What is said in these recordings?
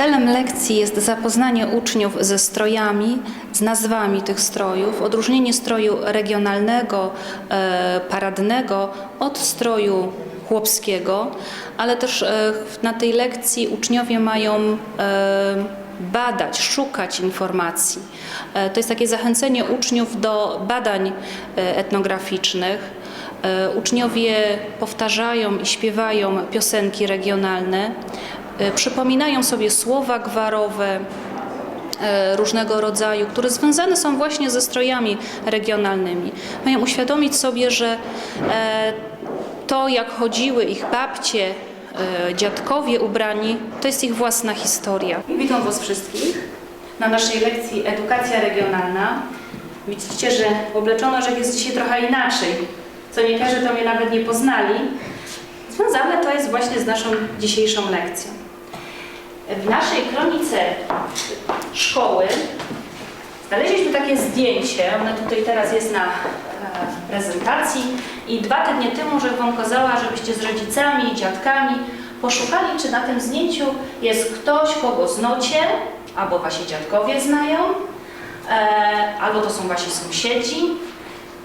Celem lekcji jest zapoznanie uczniów ze strojami, z nazwami tych strojów, odróżnienie stroju regionalnego, e, paradnego od stroju chłopskiego, ale też e, na tej lekcji uczniowie mają e, badać, szukać informacji. To jest takie zachęcenie uczniów do badań etnograficznych. Uczniowie powtarzają i śpiewają piosenki regionalne, przypominają sobie słowa gwarowe e, różnego rodzaju, które związane są właśnie ze strojami regionalnymi. Mają uświadomić sobie, że e, to, jak chodziły ich babcie, e, dziadkowie ubrani, to jest ich własna historia. Witam Was wszystkich na naszej lekcji Edukacja Regionalna. Widzicie, że obleczono, że jest dzisiaj trochę inaczej. Co niektórzy to mnie nawet nie poznali. Związane to jest właśnie z naszą dzisiejszą lekcją. W naszej kronice szkoły znaleźliśmy takie zdjęcie. One tutaj teraz jest na e, prezentacji i dwa tygodnie temu, że Wam kazała, żebyście z rodzicami i dziadkami poszukali, czy na tym zdjęciu jest ktoś, kogo znacie, albo Wasi dziadkowie znają, e, albo to są Wasi sąsiedzi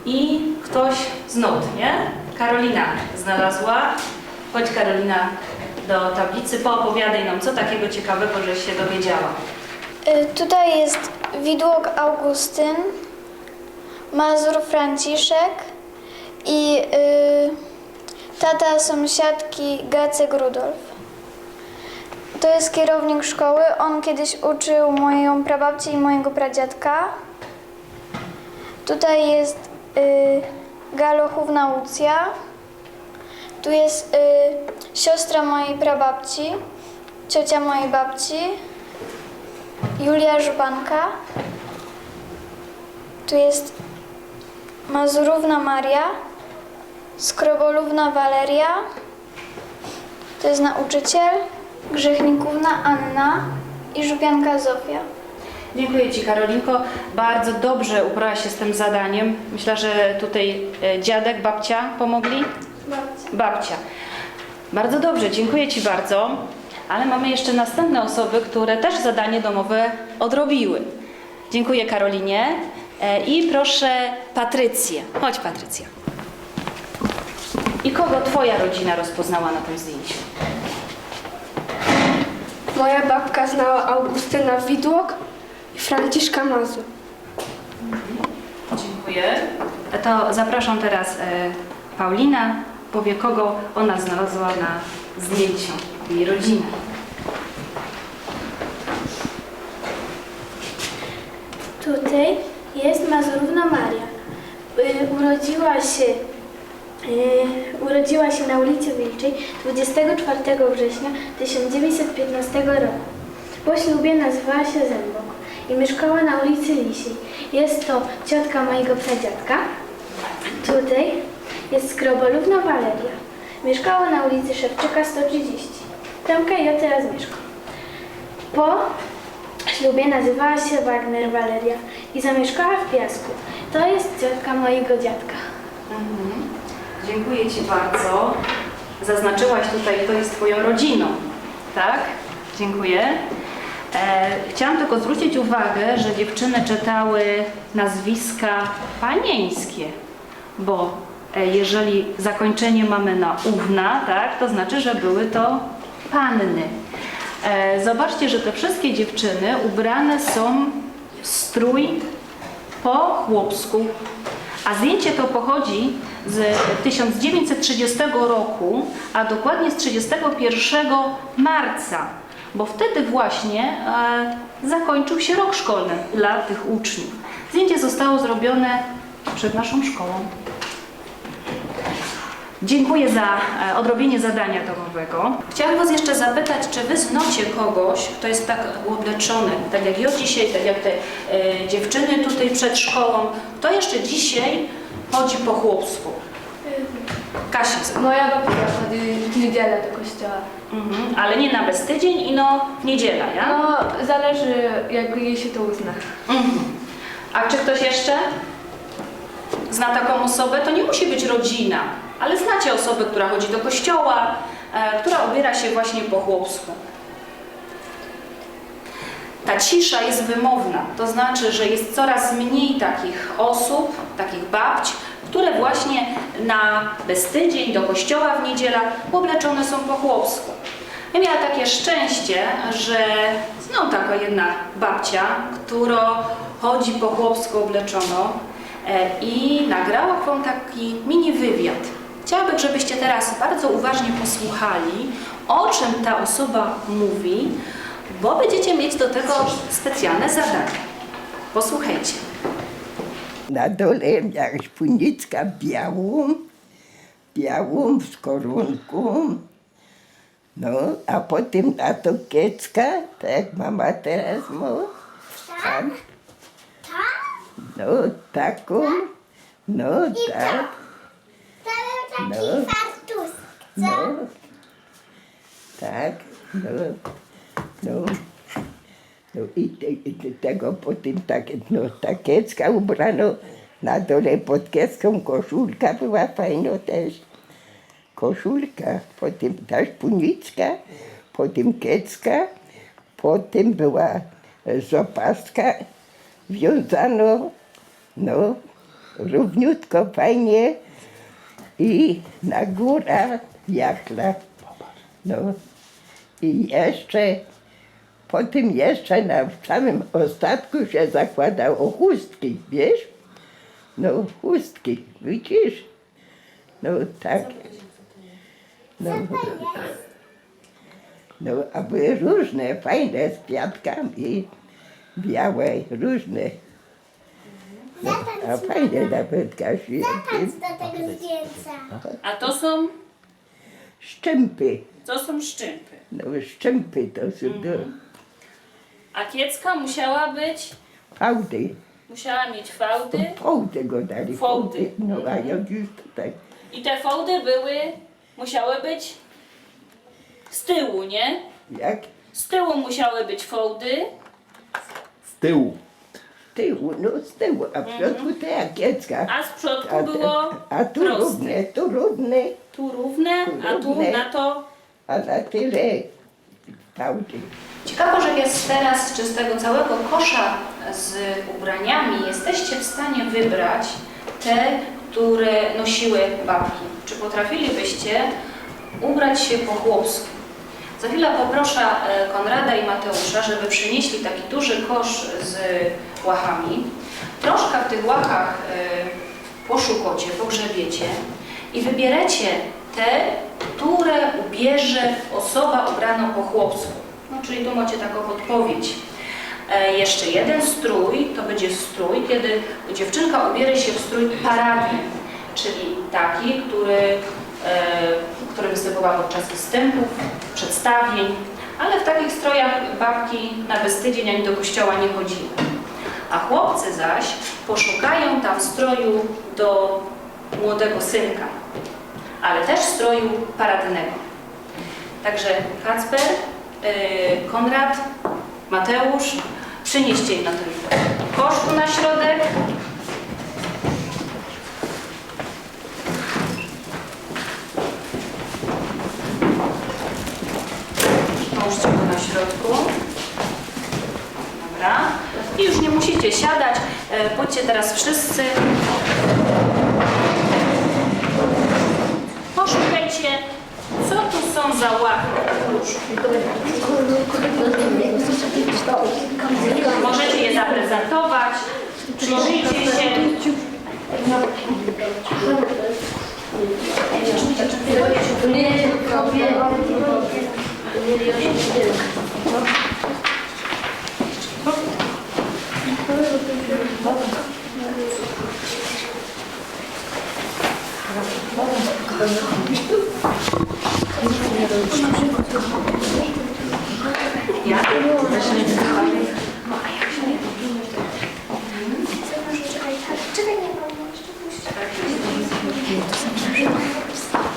i ktoś z nut, nie? Karolina znalazła. Chodź Karolina do tablicy, poopowiadaj nam, co takiego ciekawego, żeś się dowiedziała. Y, Tutaj jest Widłok Augustyn, Mazur Franciszek i y, tata sąsiadki Gacek Rudolf. To jest kierownik szkoły. On kiedyś uczył moją prababcię i mojego pradziadka. Tutaj jest y, Galochówna Łucja. Tu jest y, siostra mojej prababci, ciocia mojej babci. Julia Żubanka. Tu jest Mazurówna Maria, Skrobolówna Waleria. To jest nauczyciel, Grzechnikówna Anna i Żupianka Zofia. Dziękuję Ci Karolinko. Bardzo dobrze ubrałaś się z tym zadaniem. Myślę, że tutaj e, dziadek, babcia pomogli? Babcia. Bardzo dobrze, dziękuję Ci bardzo. Ale mamy jeszcze następne osoby, które też zadanie domowe odrobiły. Dziękuję Karolinie. E, I proszę Patrycję. Chodź Patrycja. I kogo Twoja rodzina rozpoznała na tym zdjęciu? Moja babka znała Augustyna Widłok i Franciszka Mazur. Dziękuję. To zapraszam teraz e, Paulina, powie kogo ona znalazła na zdjęciu jej rodziny. Tutaj jest Mazurówna Maria. Y, Urodziła się, y, urodziła się na ulicy Wilczej 24 września 1915 roku. Po ślubie nazywała się Zębok i mieszkała na ulicy Lisiej. Jest to ciotka mojego pradziadka. Tutaj jest Skrobolówna Waleria. Mieszkała na ulicy Szewczyka 130. Tamka ja teraz mieszkam. Po ślubie nazywała się Wagner Waleria i zamieszkała w Piasku. To jest ciotka mojego dziadka. Mhm. Dziękuję Ci bardzo. Zaznaczyłaś tutaj, kto jest Twoją rodziną, tak? Dziękuję. E, chciałam tylko zwrócić uwagę, że dziewczyny czytały nazwiska panieńskie, bo jeżeli zakończenie mamy na ówna, tak, to znaczy, że były to panny. E, zobaczcie, że te wszystkie dziewczyny ubrane są w strój po chłopsku, a zdjęcie to pochodzi z 1930 roku, a dokładnie z 31 marca, bo wtedy właśnie e, zakończył się rok szkolny dla tych uczniów. Zdjęcie zostało zrobione przed naszą szkołą. Dziękuję za e, odrobienie zadania domowego. Chciałam Was jeszcze zapytać, czy Wy znacie kogoś, kto jest tak uobleczony, tak jak ja dzisiaj, tak jak te e, dziewczyny tutaj przed szkołą, kto jeszcze dzisiaj chodzi po chłopsku? Kasia, Moja babcia chodzi w niedzielę do kościoła. mhm. ale nie na beztydzień i no w niedziela, ja? No, zależy jak jej się to uzna. Mhm. A czy ktoś jeszcze zna taką osobę? To nie musi być rodzina, ale znacie osobę, która chodzi do kościoła, e, która ubiera się właśnie po chłopsku. Ta cisza jest wymowna, to znaczy, że jest coraz mniej takich osób, takich babć, które właśnie na beztydzień do kościoła w niedziela obleczone są po chłopsku. Ja miała takie szczęście, że znam taka jedna babcia, która chodzi po chłopsku obleczono e, i nagrała wam taki mini wywiad. Chciałabym, żebyście teraz bardzo uważnie posłuchali, o czym ta osoba mówi, bo będziecie mieć do tego specjalne zadanie. Posłuchajcie. Na dole jakaś punicka białą, białą z korunką. No, a potem na to kiecka, tak jak mama teraz ma. Tak? No, taką. No, tak. Taki No. No. Tak, no. No. No i, te, i te, tego potem tak, no, ta kiecka ubrano na dole pod kiecką koszulka była fajna też. Koszulka, potem ta szpunicka, potem kiecka, potem była zapaska wiązano, no, równiutko, fajnie i na górę jachla. No i jeszcze, potem jeszcze na w samym ostatku się zakładało chustki, wiesz? No chustki, widzisz? No tak. No, no a były różne, fajne z kwiatkami, białe, różne. No, a fajne nawet Kasiu. Patrz do tego zdjęcia. A to są, Szczępy, to są szczympy. no szczępy to są do A kiecka musiała być, fałdy. musiała mieć fałdy Fałdy go dali. Fałdy. No a jak już tutaj. i te fałdy były, musiały być z tyłu, nie? Jak Z tyłu musiały być fałdy, Z tyłu. Z tyłu, no z tyłu, a w środku to jak kiecka. a z przodku A, było a tu proste. równe, tu równe, Tu równe, a tu Równe. na to a na tyle fałdy. Ciekawe, że jest teraz, czy z tego całego kosza z ubraniami jesteście w stanie wybrać te, które nosiły babki. Czy potrafilibyście ubrać się po chłopsku? Za chwilę poproszę e, Konrada i Mateusza, żeby przynieśli taki duży kosz z łachami. Troszkę w tych łachach e, poszukocie, pogrzebiecie i wybierecie te, które ubierze osoba ubrana po chłopsku. No, czyli tu macie taką podpowiedź. E, jeszcze jeden strój, to będzie strój, kiedy dziewczynka ubiera się w strój paradny, czyli taki, który, e, który występował podczas występów, przedstawień, ale w takich strojach babki na beztydzień ani do kościoła nie chodziły. A chłopcy zaś poszukają tam stroju do młodego synka, ale też stroju paradnego. Także Kacper, yy, Konrad, Mateusz, przynieście im na ten kosz tu na środek. Połóżcie go na środku. Dobra. I już nie musicie siadać. E, Bądźcie teraz wszyscy. Poszukajcie, co tu są za. Już. Możecie je zaprezentować. Przyjrzyjcie się. Nie mam jeszcze puścić.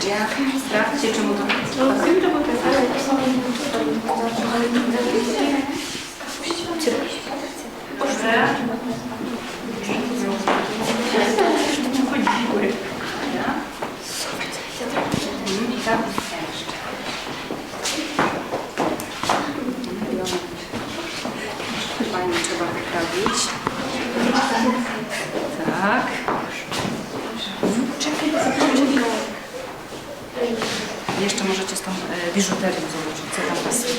Ja sprawdźcie, czemu to Dobrze. I tak jeszcze. zrobić. Tak. Jeszcze możecie z tą e, biżuterią zobaczyć, co tam pasuje.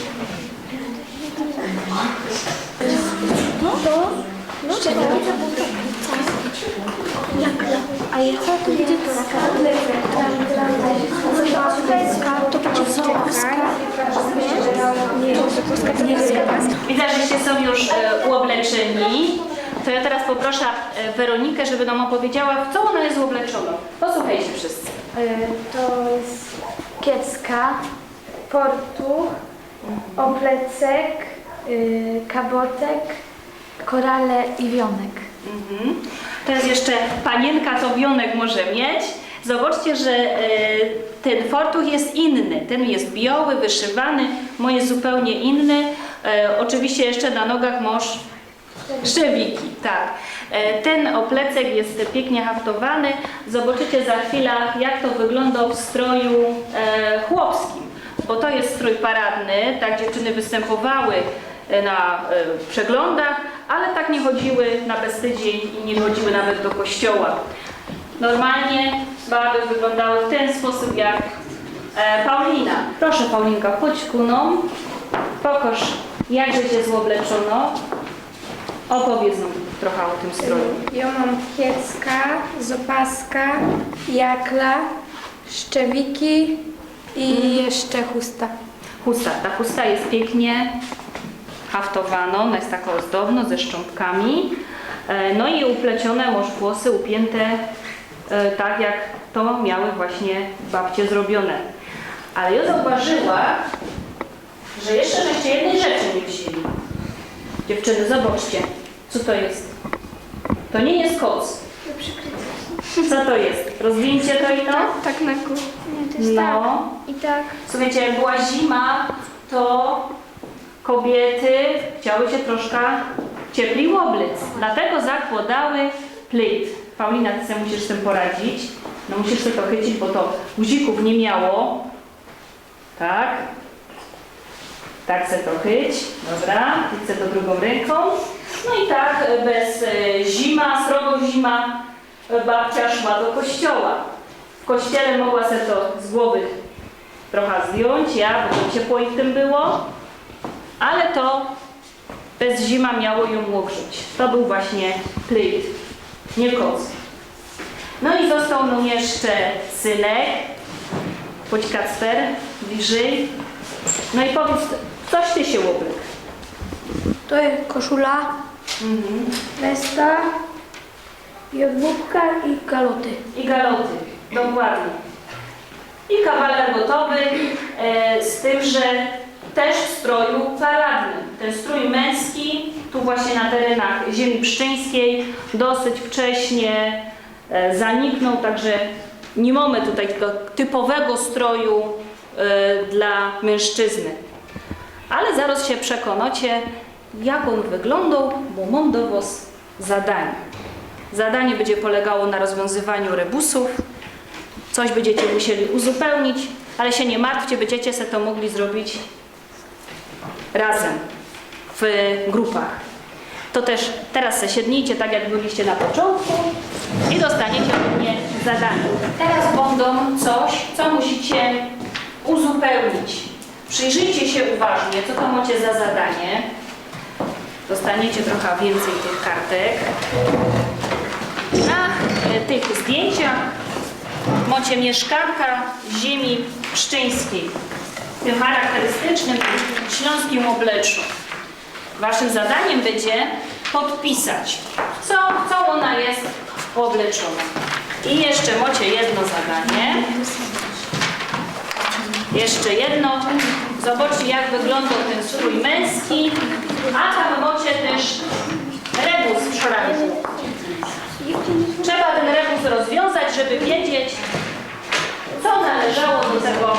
A ja co tu będzie to To będzie zapaska. Nie, nie zapaska. Widzę, żeście są już e, uobleczeni. To ja teraz poproszę e, Weronikę, żeby nam opowiedziała, w co ona jest uobleczona. Posłuchajcie wszyscy. To jest kiecka, portu, oplecek, y, kabotek, korale i wionek. Mhm. Jest jeszcze panienka, to wionek może mieć. Zobaczcie, że e, ten fortuch jest inny. Ten jest biały, wyszywany, mój jest zupełnie inny. E, oczywiście jeszcze na nogach masz szczewiki, tak. E, ten oplecek jest pięknie haftowany. Zobaczycie za chwilę, jak to wygląda w stroju chłopskim, bo to jest strój paradny, tak dziewczyny występowały na przeglądach, ale tak nie chodziły na bestydzień i nie chodziły nawet do kościoła. Normalnie baby wyglądały w ten sposób jak e, Paulina. Proszę Paulinka, chodź ku nam, pokaż jak się złobleczono. Opowiedz nam trochę o tym stroju. Ja mam kiecka, zopaska, jakla, szczewiki i jeszcze chusta. Chusta. Ta chusta jest pięknie haftowana, ona jest taka ozdobna, ze szczątkami. E, No i uplecione, może włosy upięte e, tak, jak to miały właśnie babcie zrobione. Ale ja zauważyła, że jeszcze żeście jednej rzeczy nie wzięli. Dziewczyny, zobaczcie, co to jest. To nie jest koc. Co to jest? Rozwinięcie to i to? Tak na górę. Nie, to jest tak. No. I tak. Słuchajcie, jak była zima, to kobiety chciały się troszkę cieplej oblec. Dlatego zakładały plit. Paulina, ty sobie musisz z tym poradzić. No musisz sobie to chycić, bo to guzików nie miało. Tak. Tak se to chyć. Dobra. Se to drugą ręką. No i tak e, bez e, zima, srogo zima, e, babcia szła do kościoła. W kościele mogła sobie to z głowy trochę zdjąć, ja, bo ciepło i w tym było, ale to bez zima miało ją ogrzeć. To był właśnie plit, nie koc. No i został nam jeszcze synek, chodź Kacper, bliżej. No i powiedz, coś ty się oblekł. To jest koszula, Mhm. westa, jodłówka i galoty. I galoty, dokładnie. I kawaler gotowy, e, z tym, że też w stroju paradnym. Ten strój męski, tu właśnie na terenach ziemi pszczyńskiej, dosyć wcześnie e, zaniknął, także nie mamy tutaj tego typowego stroju e, dla mężczyzny. Ale zaraz się przekonacie, jak on wyglądał, bo mam do Was zadanie. Zadanie będzie polegało na rozwiązywaniu rebusów. Coś będziecie musieli uzupełnić, ale się nie martwcie, będziecie sobie to mogli zrobić razem, w grupach. To też teraz se tak, jak byliście na początku i dostaniecie od mnie zadanie. Teraz będą coś, co musicie uzupełnić. Przyjrzyjcie się uważnie, co to macie za zadanie. Dostaniecie trochę więcej tych kartek. Na e, tych zdjęciach macie mieszkanka ziemi pszczyńskiej, tym charakterystycznym śląskim obleczu. Waszym zadaniem będzie podpisać, co, co ona jest obleczona. I jeszcze macie jedno zadanie. Jeszcze jedno. Zobaczcie, jak wygląda ten strój męski, a tam macie też rebus w szranku. Trzeba ten rebus rozwiązać, żeby wiedzieć, co należało do tego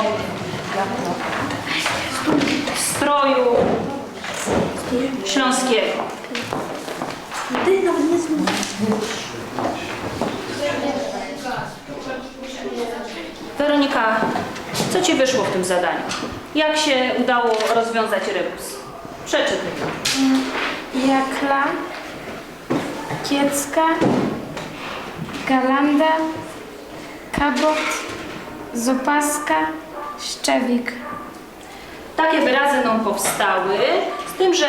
stroju śląskiego. Weronika, co Ci wyszło w tym zadaniu? Jak się udało rozwiązać rebus? Przeczytaj. Jakla, Kiecka, Galanda, Kabot, Zopaska, Szczewik. Takie wyrazy nam powstały, z tym, że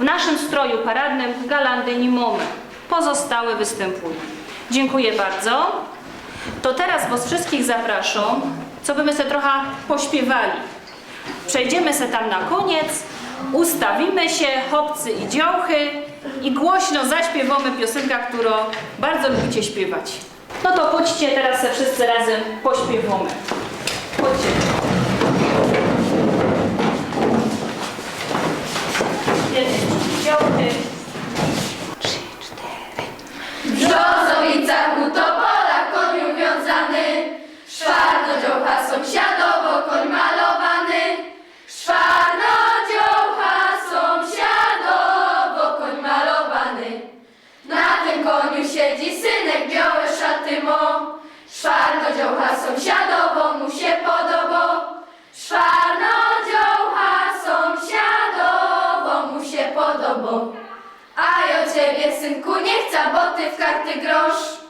w naszym stroju paradnym galandy nie mamy. Pozostałe występują. Dziękuję bardzo. To teraz Was wszystkich zapraszam, co by my sobie trochę pośpiewali. Przejdziemy se tam na koniec, ustawimy się, chłopcy i dziołchy i głośno zaśpiewamy piosenkę, którą bardzo lubicie śpiewać. No to chodźcie teraz se wszyscy razem pośpiewamy. Chodźcie. Nie chcę, bo ty w karty grosz.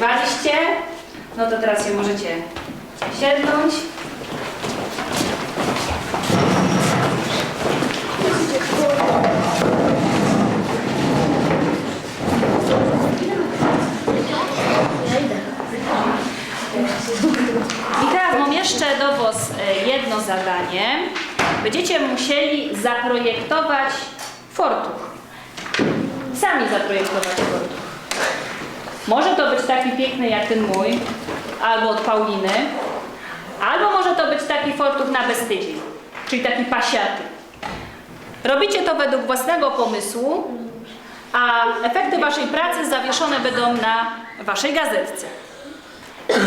Zaśpiewaliście. No to teraz się możecie siednąć. I teraz mam jeszcze do Was e, jedno zadanie. Będziecie musieli zaprojektować fortuch. Sami zaprojektować fortuch. Może to być taki piękny jak ten mój, albo od Pauliny, albo może to być taki fortuch na bestydzie, czyli taki pasiaty. Robicie to według własnego pomysłu, a efekty Waszej pracy zawieszone będą na Waszej gazetce.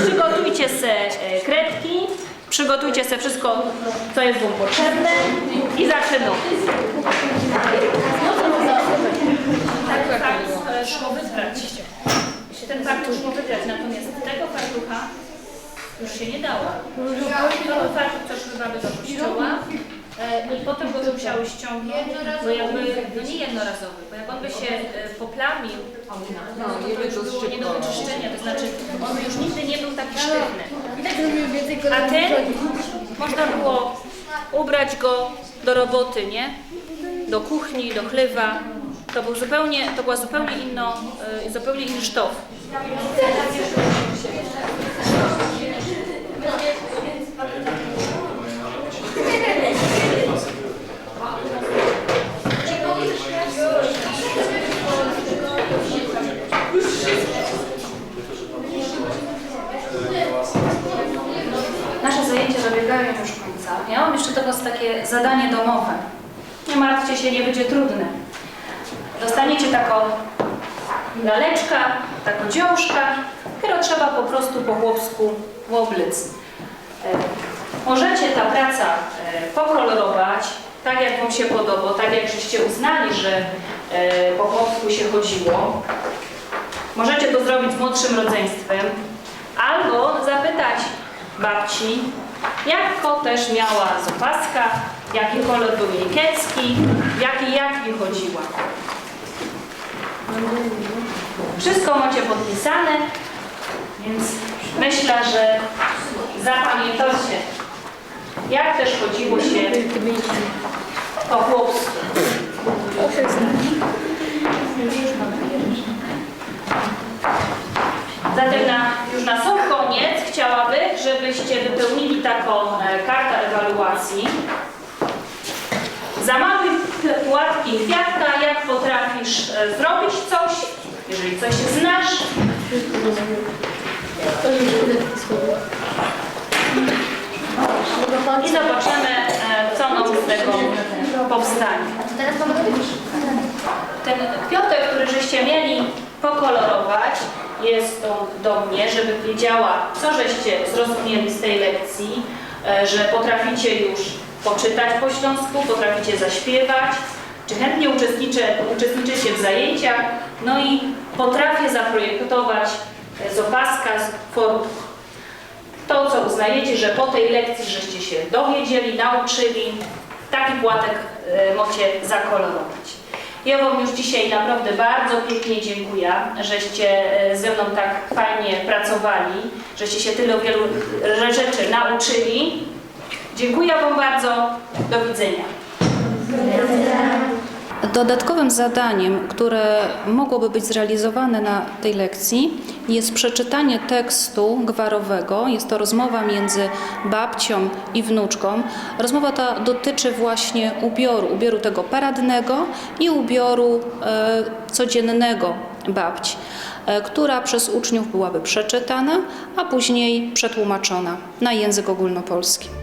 Przygotujcie se e, kredki, przygotujcie se wszystko, co jest Wam potrzebne i zaczynamy. Ten fartuch e, szło wybrać. Ten fartuch szło wybrać, natomiast tego fartucha już się nie dało. To był fartuch, co szływały do kościoła. E, I potem go musiały ściągnąć, bo jakby, no nie jednorazowy, bo jak on by się e, poplamił, no, to, to już było nie do wyczyszczenia, to znaczy on już nigdy nie był taki sztywny. A ten można było ubrać go do roboty, nie? Do kuchni, do chlewa. To był zupełnie, to była zupełnie inno, y, zupełnie inny sztof. Nasze zajęcia dobiegają już końca. Ja mam jeszcze do Was takie zadanie domowe. Nie martwcie się, nie będzie trudne. Dostaniecie taką laleczka, taką dziążka, którą trzeba po prostu po chłopsku łoblic. E, Możecie ta praca e, pokolorować tak, jak Wam się podoba, tak jak żeście uznali, że e, po chłopsku się chodziło. Możecie to zrobić z młodszym rodzeństwem, albo zapytać babci, jaką też miała zupaska, jaki kolor był jej kiecki, jaki jachwie chodziła. Wszystko macie podpisane, więc myślę, że zapamiętacie, jak też chodziło się po chłopsku. Zatem na, już na sam koniec chciałabym, żebyście wypełnili taką e, kartę ewaluacji. Zamaluj płatki kwiatka, jak potrafisz e, zrobić coś, jeżeli coś znasz. I zobaczymy, e, co nam z tego powstanie. Ten kwiatek, który żeście mieli pokolorować, jest to do mnie, żeby wiedziała, co żeście zrozumieli z tej lekcji, e, że potraficie już poczytać po śląsku, potraficie zaśpiewać, czy chętnie uczestniczę, uczestniczycie w zajęciach, no i potrafię zaprojektować e, z opaska, to, co uznajecie, że po tej lekcji żeście się dowiedzieli, nauczyli, taki płatek e, możecie zakolorować. Ja Wam już dzisiaj naprawdę bardzo pięknie dziękuję, żeście e, ze mną tak fajnie pracowali, żeście się tyle wielu rzeczy nauczyli. Dziękuję Wam bardzo. Do widzenia. Dodatkowym zadaniem, które mogłoby być zrealizowane na tej lekcji, jest przeczytanie tekstu gwarowego. Jest to rozmowa między babcią i wnuczką. Rozmowa ta dotyczy właśnie ubioru, ubioru tego paradnego i ubioru e, codziennego babci, e, która przez uczniów byłaby przeczytana, a później przetłumaczona na język ogólnopolski.